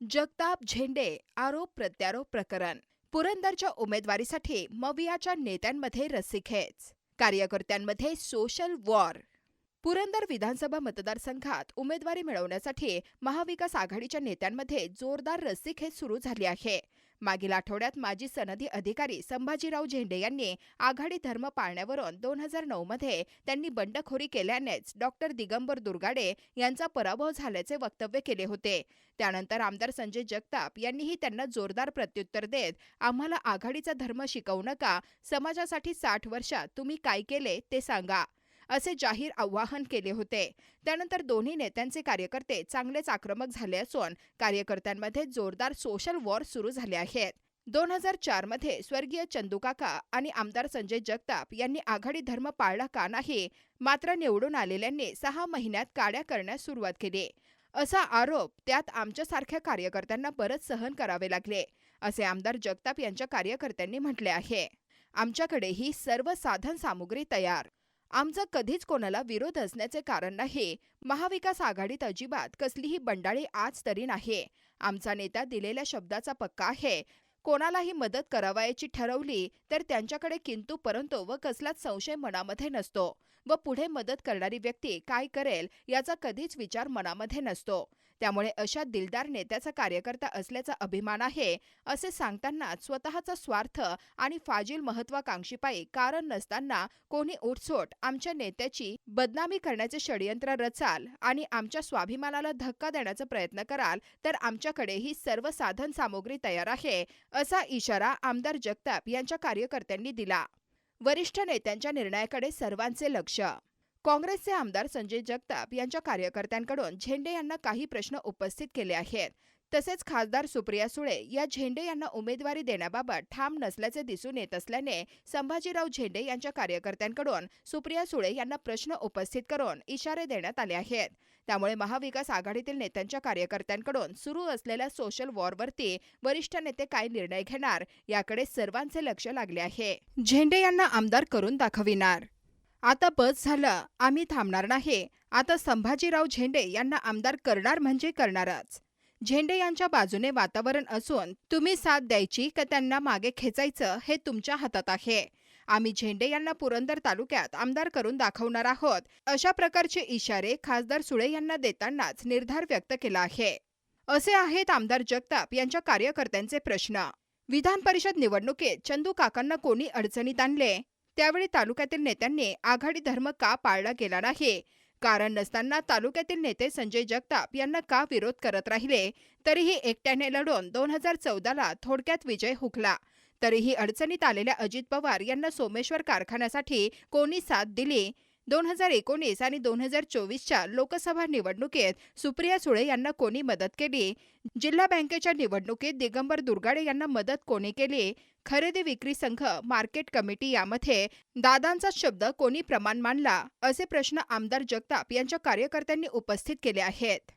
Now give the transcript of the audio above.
जगताप झेंडे आरोप प्रत्यारोप प्रकरण पुरंदरच्या उमेदवारीसाठी मवियाच्या नेत्यांमध्ये रस्सीखेच कार्यकर्त्यांमध्ये सोशल वॉर पुरंदर विधानसभा मतदारसंघात उमेदवारी मिळवण्यासाठी महाविकास आघाडीच्या नेत्यांमध्ये जोरदार रस्सीखेच सुरू झाली आहे. मागील आठवड्यात माजी सनदी अधिकारी संभाजीराव झेंडे यांनी आघाडी धर्म पाळण्यावरून दोन हजार नऊ मध्ये त्यांनी बंडखोरी केल्यानेच डॉक्टर दिगंबर दुर्गाडे यांचा पराभव झाल्याचे वक्तव्य केले होते. त्यानंतर आमदार संजय जगताप यांनीही त्यांना जोरदार प्रत्युत्तर देत आम्हाला आघाडीचा धर्म शिकवू नका समाजासाठी साठ वर्षात तुम्ही काय केले ते सांगा. असे जाहीर आवाहन केले होते. त्यानंतर दोन्ही नेत्यांचे कार्यकर्ते चांगलेच आक्रमक झाले असून कार्यकर्त्यांमध्ये जोरदार सोशल वॉर सुरू झाले आहेत. दोन हजार चारमध्ये स्वर्गीय चंदूकाका आणि आमदार संजय जगताप यांनी आघाडी धर्म पाळला का नाही मात्र निवडून आलेल्यांनी सहा महिन्यात काड्या करण्यास सुरुवात केली. असा आरोप त्यात आमच्यासारख्या कार्यकर्त्यांना बरंच सहन करावे लागले असे आमदार जगताप यांच्या कार्यकर्त्यांनी म्हटले आहे. आमच्याकडेही सर्व साधन सामुग्री तयार. आमचा कधीच कोणाला विरोध असण्याचे कारण नाही. महाविकास आघाडीत अजिबात कसलीही बंडाळी आज तरी नाही आमचा नेता दिलेल्या शब्दाचा पक्का आहे. कोणालाही मदत करावयाची ठरवली तर त्यांच्याकडे किंतु परंतु व कसलाच संशय मनामध्ये नसतो. व पुढे मदत करणारी व्यक्ती काय करेल याचा कधीच विचार मनामध्ये नसतो. त्यामुळे अशा दिलदार नेत्याचा कार्यकर्ता असल्याचा अभिमान आहे असे सांगतानाच स्वतःचा स्वार्थ आणि फाजील महत्वाकांक्षीपायी कारण नसताना कोणी उठसोट आमच्या नेत्याची बदनामी करण्याचे षडयंत्र रचाल आणि आमच्या स्वाभिमानाला धक्का देण्याचा प्रयत्न कराल तर आमच्याकडेही सर्व साधन सामुग्री तयार आहे असा इशारा आमदार जगताप यांच्या कार्यकर्त्यांनी दिला. वरिष्ठ नेत्यांच्या निर्णयाकडे सर्वांचे लक्ष काँग्रेसचे आमदार संजय जगताप यांच्या कार्यकर्त्यांकडून झेंडे यांना काही प्रश्न उपस्थित केले आहेत. तसेच खासदार सुप्रिया सुळे या झेंडे यांना उमेदवारी देण्याबाबत ठाम नसल्याचे दिसून येत असल्याने संभाजीराव झेंडे यांच्या कार्यकर्त्यांकडून सुप्रिया सुळे यांना प्रश्न उपस्थित करून इशारे देण्यात आले आहेत. त्यामुळे महाविकास आघाडीतील नेत्यांच्या कार्यकर्त्यांकडून सुरू असलेल्या सोशल वॉरवरती वरिष्ठ नेते काय निर्णय घेणार याकडे सर्वांचे लक्ष लागले आहे. झेंडे यांना आमदार करून दाखविणार. आता बस झालं. आम्ही थांबणार नाही. आता संभाजीराव झेंडे यांना आमदार करणार म्हणजे करणारच. झेंडे यांच्या बाजूने वातावरण असून तुम्ही साथ द्यायची का त्यांना मागे खेचायचं हे तुमच्या हातात आहे. आम्ही झेंडे यांना पुरंदर तालुक्यात आमदार करून दाखवणार आहोत. अशा प्रकारचे इशारे खासदार सुळे यांना देतानाच निर्धार व्यक्त केला आहे. असे आहेत आमदार जगताप यांच्या कार्यकर्त्यांचे प्रश्न. विधान परिषद निवडणुकीत चंदू काकांना कोणी अडचणीत आणले? त्यावेळी तालुक्यातील नेत्यांनी आघाडी धर्म का पाळला गेला नाही? कारण नसताना तालुक्यातील नेते संजय जगताप यांना का विरोध करत राहिले? तरीही एकट्याने लढून दोन हजार चौदाला थोडक्यात विजय हुकला. तरीही अडचणीत आलेल्या अजित पवार यांना सोमेश्वर कारखान्यासाठी कोणी साथ दिली? दोन हजार एकोणीस आणि दोन हजार चोवीसच्या लोकसभा निवडणुकीत सुप्रिया सुळे यांना कोणी मदत केली? जिल्हा बँकेच्या निवडणुकीत दिगंबर दुर्गाडे यांना मदत कोणी केली? खरेदी विक्री संघ मार्केट कमिटी यामध्ये दादांचा शब्द कोणी प्रमाण मानला? असे प्रश्न आमदार जगताप यांच्या कार्यकर्त्यांनी उपस्थित केले आहेत.